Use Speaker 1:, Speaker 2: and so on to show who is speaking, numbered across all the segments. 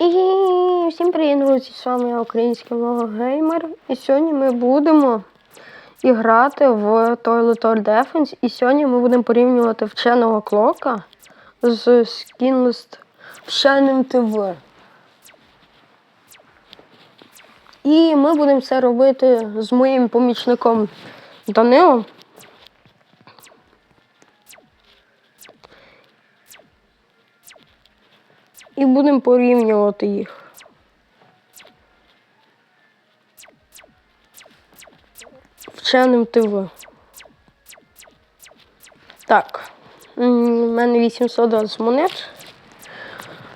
Speaker 1: І всім привіт, друзі! З вами я український многогеймер. І сьогодні ми будемо грати в Toilet Or Defense. І сьогодні ми будемо порівнювати вченого клока з Skinless вченим ТВ. І ми будемо це робити з моїм помічником Данилом. І будемо порівнювати їх. Вченим ТВ. Так. У мене 820 монет.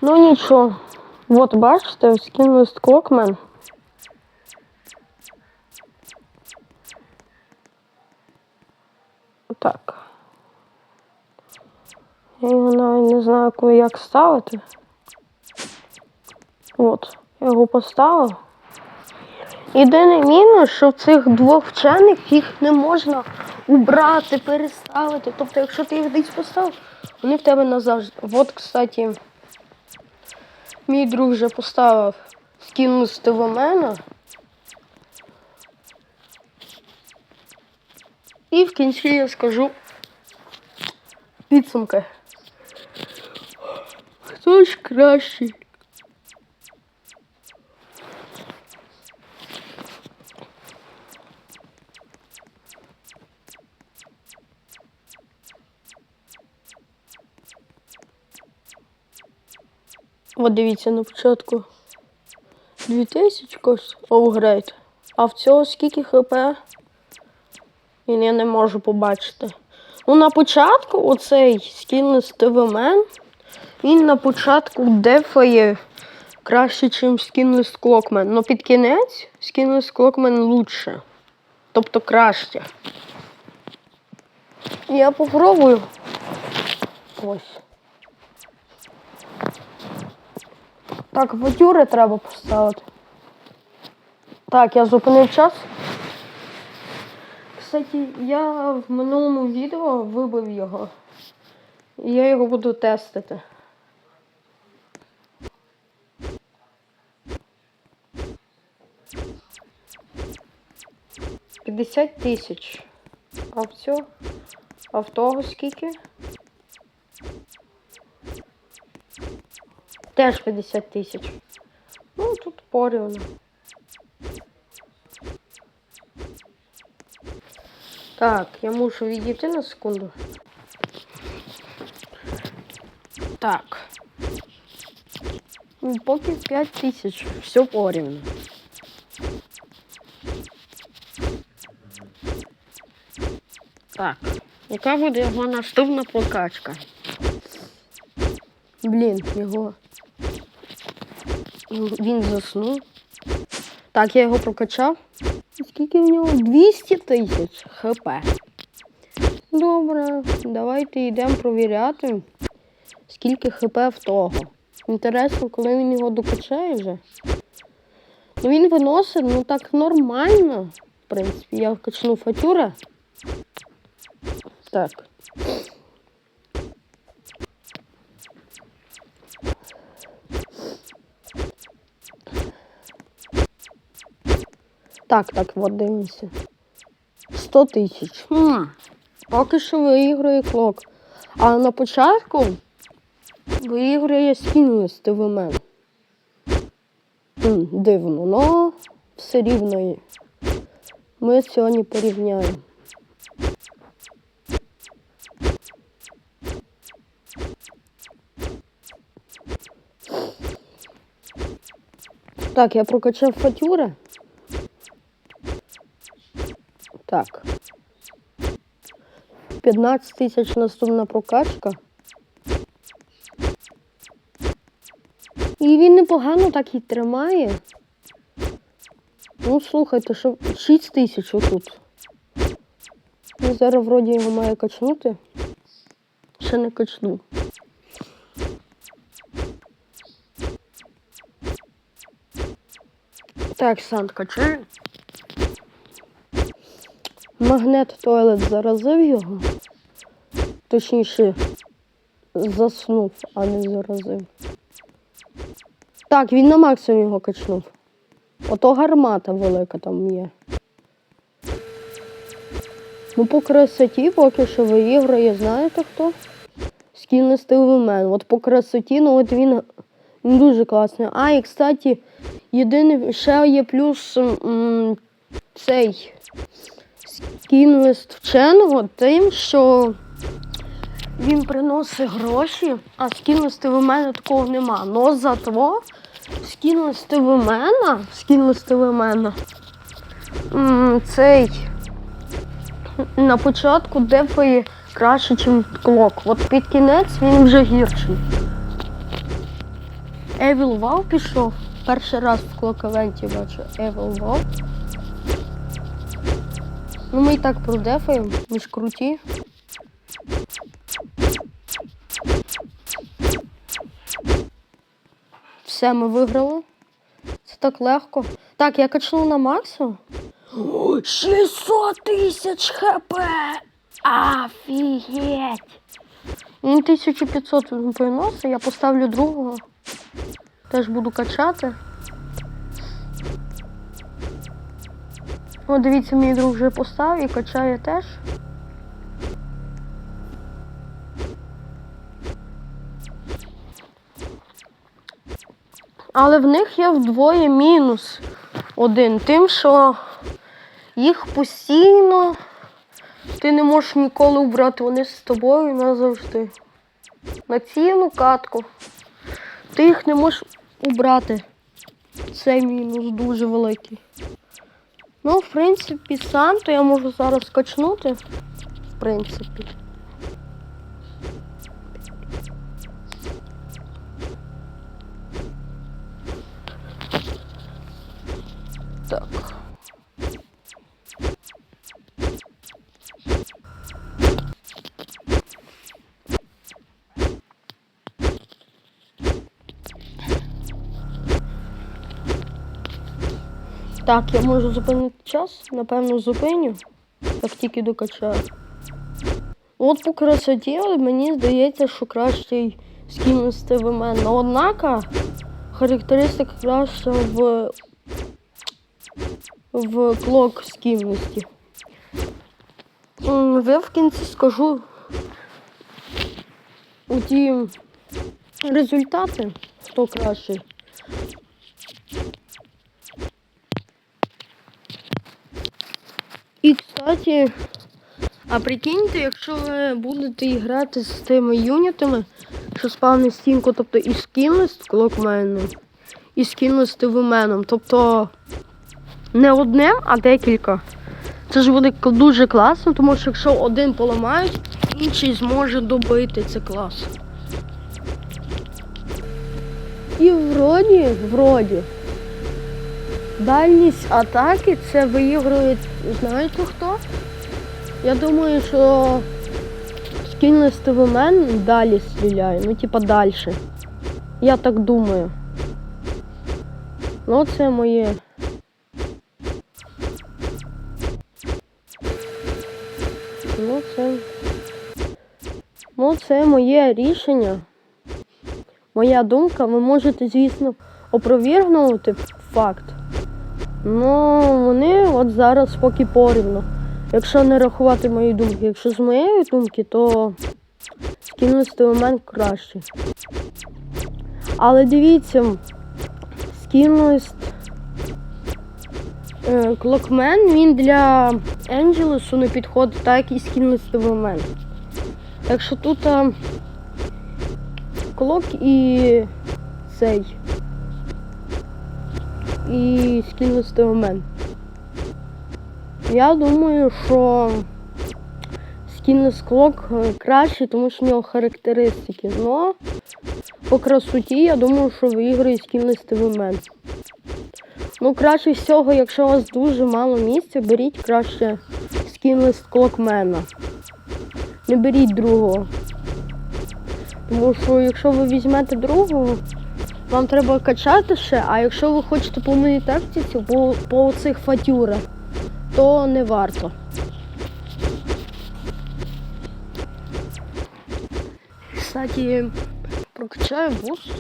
Speaker 1: Ну нічого. От бачите, скинули Клокмен. Так. Я навіть не знаю, як ставити. От, я його поставив. Єдиний мінус, що в цих двох вчених їх не можна убрати, переставити. Тобто, якщо ти їх десь поставив, вони в тебе назавжди. От, кстати, мій друг вже поставив скину з мене. І в кінці я скажу підсумки. Хто ж кращий? От дивіться на початку 2000 коштує овгрейд. А в цього скільки хп? Він я не можу побачити. Ну, на початку оцей скінлес ТВМен, він на початку дефає краще, ніж скінлес Клокмен. Но під кінець скінлес Клокмен лучше. Тобто краще. Я попробую. Ось. Так, батюри треба поставити. Так, я зупинив час. Кстати, я в минулому відео вибив його. І я його буду тестити. П'ятдесят тисяч. А в цього? А в того скільки? Теж 50 тисяч. Ну, тут порівну. Так, я мушу відійти на секунду. Так. Ну, Поки 5 тисяч. Все порівну. Так. Яка буде його наступна прокачка? Блін, його. Він заснув. Так, я його прокачав. Скільки в нього? 200 тисяч хп. Добре, давайте йдемо провіряти, скільки хп в того. Інтересно, коли він його докачає вже. Ну він виносить, ну так нормально. В принципі, я качну фатюра. Так. Так, так, от дивимося. 100 тисяч. Поки що виіграє клок. А на початку виіграє скінлес ТВМ. Дивно, но все рівно. Ми сьогодні порівняємо. Так, я прокачав фатюри. Так. 15 тисяч наступна прокачка. І він непогано так і тримає. Ну, слухайте, що 6 тисяч отут. Ну, зараз вроді його має качнути. Ще не качнув. Так, Сан качає. Магнет туалет заразив його. Точніше, заснув, а не заразив. Так, він на максимум його качнув. Ото гармата велика там є. Ну, по красоті поки що виіграє, знаєте хто? Скін Стилвімен. От по красоті, ну от він, він дуже класний. А, і кстати, єдиний ще є плюс м, цей скінлист вченого тим, що він приносить гроші, а скінлисти в мене такого нема. Но зато скінлисти в мене, скінлисти в мене, цей на початку дефає краще, ніж клок. От під кінець він вже гірший. Evil Wow пішов. Перший раз в клок-евенті бачу Evil Wow. Ну ми і так продефаємо, ми ж круті. Все, ми виграли. Це так легко. Так, я качну на максимум. О, 600 тисяч хп! Офігеть! Він 1500 він приносить, я поставлю другого. Теж буду качати. О, дивіться, мій друг вже поставив і качає теж. Але в них є вдвоє мінус один. Тим, що їх постійно ти не можеш ніколи убрати. Вони з тобою назавжди. На цілу катку. Ти їх не можеш убрати. Цей мінус дуже великий. Ну, в принципі, сам, то я можу зараз скачнути. В принципі. Так, я можу зупинити час, напевно, зупиню, як тільки докачаю. От по красоті, мені здається, що кращий скін з ТВМ. Но однако характеристика краща в, в клок скінності. Я в кінці скажу у ті результати, хто кращий. І, кстати, а прикиньте, якщо ви будете грати з тими юнітами, що спавнить стінку, тобто і скінлист клокменом, і скінлист тивименом, тобто не одним, а декілька. Це ж буде дуже класно, тому що якщо один поламають, інший зможе добити це клас. І вроді, вроді, дальність атаки це виігрує, знаєте хто? Я думаю, що скінлес ТВМен далі стріляє, ну типа далі. Я так думаю. Ну це моє. Ну це. Ну це моє рішення. Моя думка. Ви можете, звісно, опровергнути факт. Ну, вони от зараз поки порівну. Якщо не рахувати мої думки, якщо з моєї думки, то скінлистий момент краще. Але дивіться, скінлист е, Клокмен він для Енджелесу не підходить так і скінлистий момент. Так що тут а, клок і цей. І скінлистий момент. Я думаю, що скінлес клок е, краще, тому що в нього характеристики. Но по красоті я думаю, що виграє скінлес ТВМен. Ну, краще всього, якщо у вас дуже мало місця, беріть краще скінлес клокмена. Не беріть другого. Тому що якщо ви візьмете другого, вам треба качати ще, а якщо ви хочете по моїй тактиці, по, по цих фатюрах, то не варто. Кстати, прокачаю буст.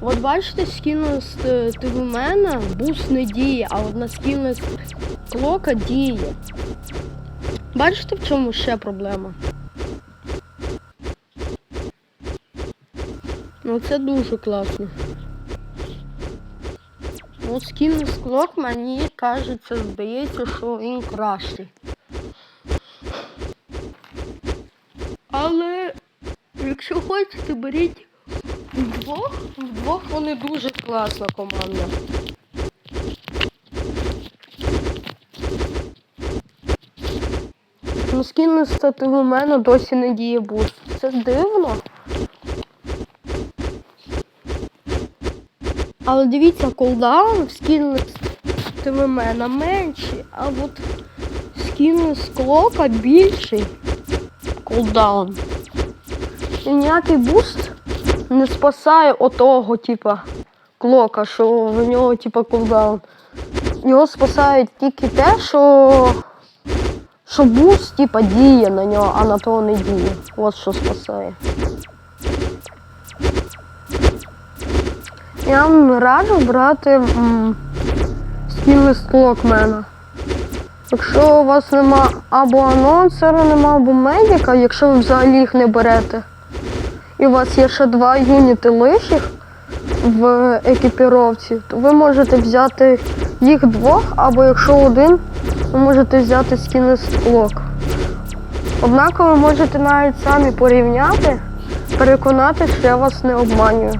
Speaker 1: От бачите, скінлес мене буст не діє, а от на скінлес клока діє. Бачите, в чому ще проблема? Ну це дуже класно. Ну, скінлес клок мені кажеться, здається, що він кращий. Але якщо хочете, беріть вдвох. Вдвох вони дуже класна команда. Ну, скін стати у мене досі не діє буст. Це дивно. Але дивіться, колдаун в скін мене менший, а от скін з клока більший. Колдаун. І ніякий буст не спасає отого, типа, клока, що в нього, типа, кулдаун. Його спасає тільки те, що. Що буст, типа, діє на нього, а на того не діє. От що спасає. Я вам раджу брати м, скінлес клокмена. Якщо у вас нема або анонсера, нема, або медика, якщо ви взагалі їх не берете. І у вас є ще два юніти лишніх в екіпіровці, то ви можете взяти їх двох, або якщо один, ви можете взяти скінес клок. Однак ви можете навіть самі порівняти, переконати, що я вас не обманюю.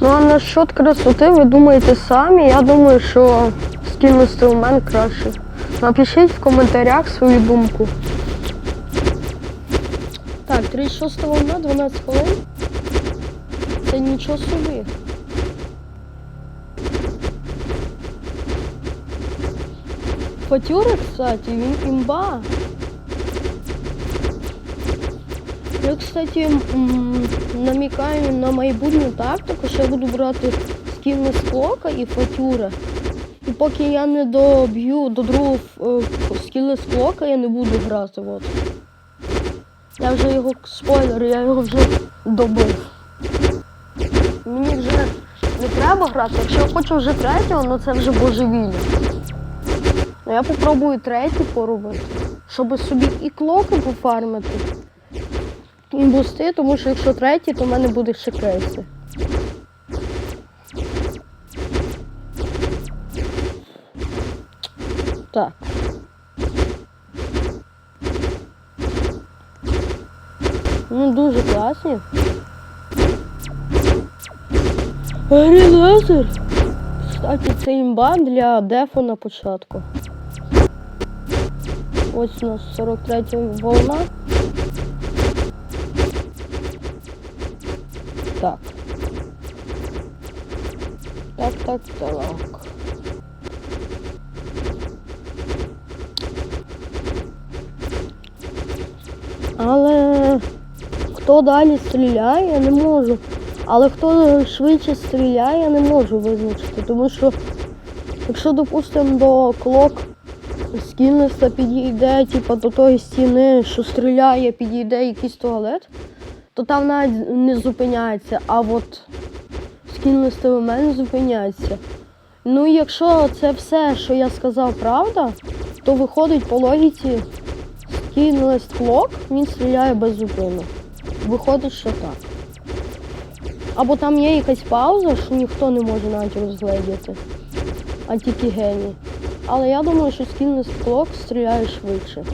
Speaker 1: Ну а насчет красоти ви думаєте самі, я думаю, що скінес у мене краще. Напишіть в коментарях свою думку. Так, 36 волна, 12 хвилин. Це нічого собі. Фатюра, кстати, він імба. Я, кстати, намікаю на майбутню тактику, що я буду брати скіни з клока і фатюра. І поки я не доб'ю до другого е, скіли з клока, я не буду грати. От. Я вже його спойлер, я його вже добив. Мені вже не треба грати. Якщо я хочу вже третього, ну це вже божевілля. Ну я попробую третій поробити, щоб собі і клоки пофармити, і бусти, тому що якщо третій, то в мене буде ще кейси. Так. Ну, дуже класні. Грі лазер. Кстати, це імба для дефу на початку. Ось у нас 43 волна. Так, так, так. Але хто далі стріляє, я не можу. Але хто швидше стріляє, я не можу визначити. Тому що, якщо, допустимо, до клок скіннеса підійде, типу, до тої стіни, що стріляє, підійде якийсь туалет, то там навіть не зупиняється. А от скіннес в мене зупиняється. Ну якщо це все, що я сказав, правда, то виходить по логіці скінлес клок, він стріляє без зупину. Виходить, що так. Або там є якась пауза, що ніхто не може навіть розгледіти, а тільки геній. Але я думаю, що скінлес клок стріляє швидше.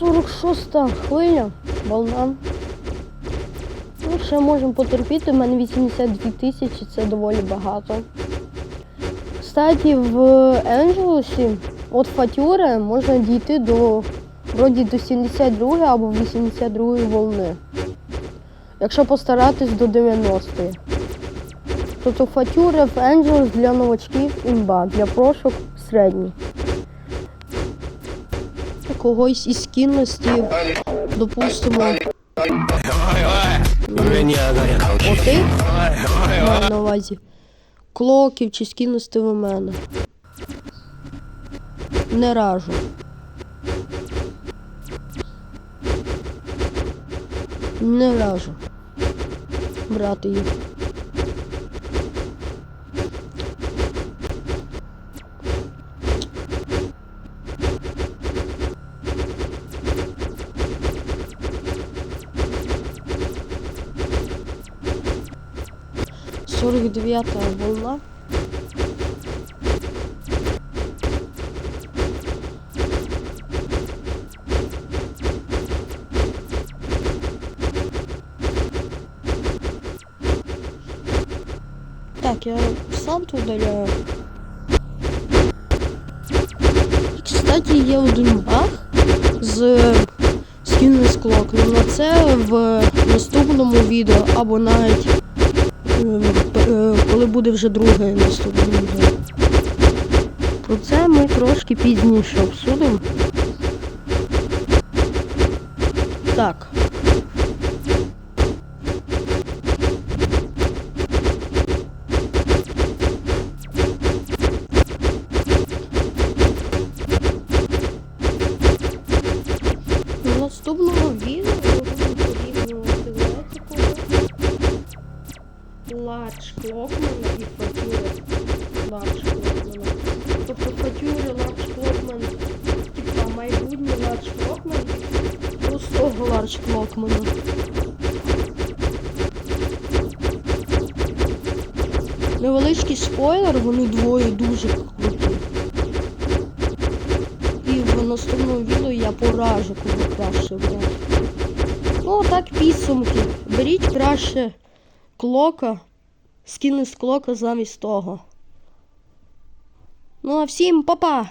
Speaker 1: 46-та хвиля, волна ще можемо потерпіти, у мене 82 тисячі, це доволі багато. Кстати, в Енджелусі от Фатюри можна дійти до вроді до 72 або 82 волни. Якщо постаратись до 90-ї. Тобто фатюри в Енджелс для новачків імба, для прошок середній. Когось із кінності, допустимо оти маю на увазі. Клоків чи скінності в мене. Не ражу. Не ражу. брати їх. Сорок дев'ята волна. Так, я Санту удаляю. Кстати, є один баг з скінним склоком. На це в наступному відео або навіть коли буде вже друге наступне відео. Про це ми трошки пізніше обсудимо. Так. Простого Large Невеличкий спойлер, вони двоє дуже круті. І в наступному відео я поражу, кого краще брати. Ну, так підсумки. Беріть краще клока, скіни з клока замість того. Ну а всім па-па!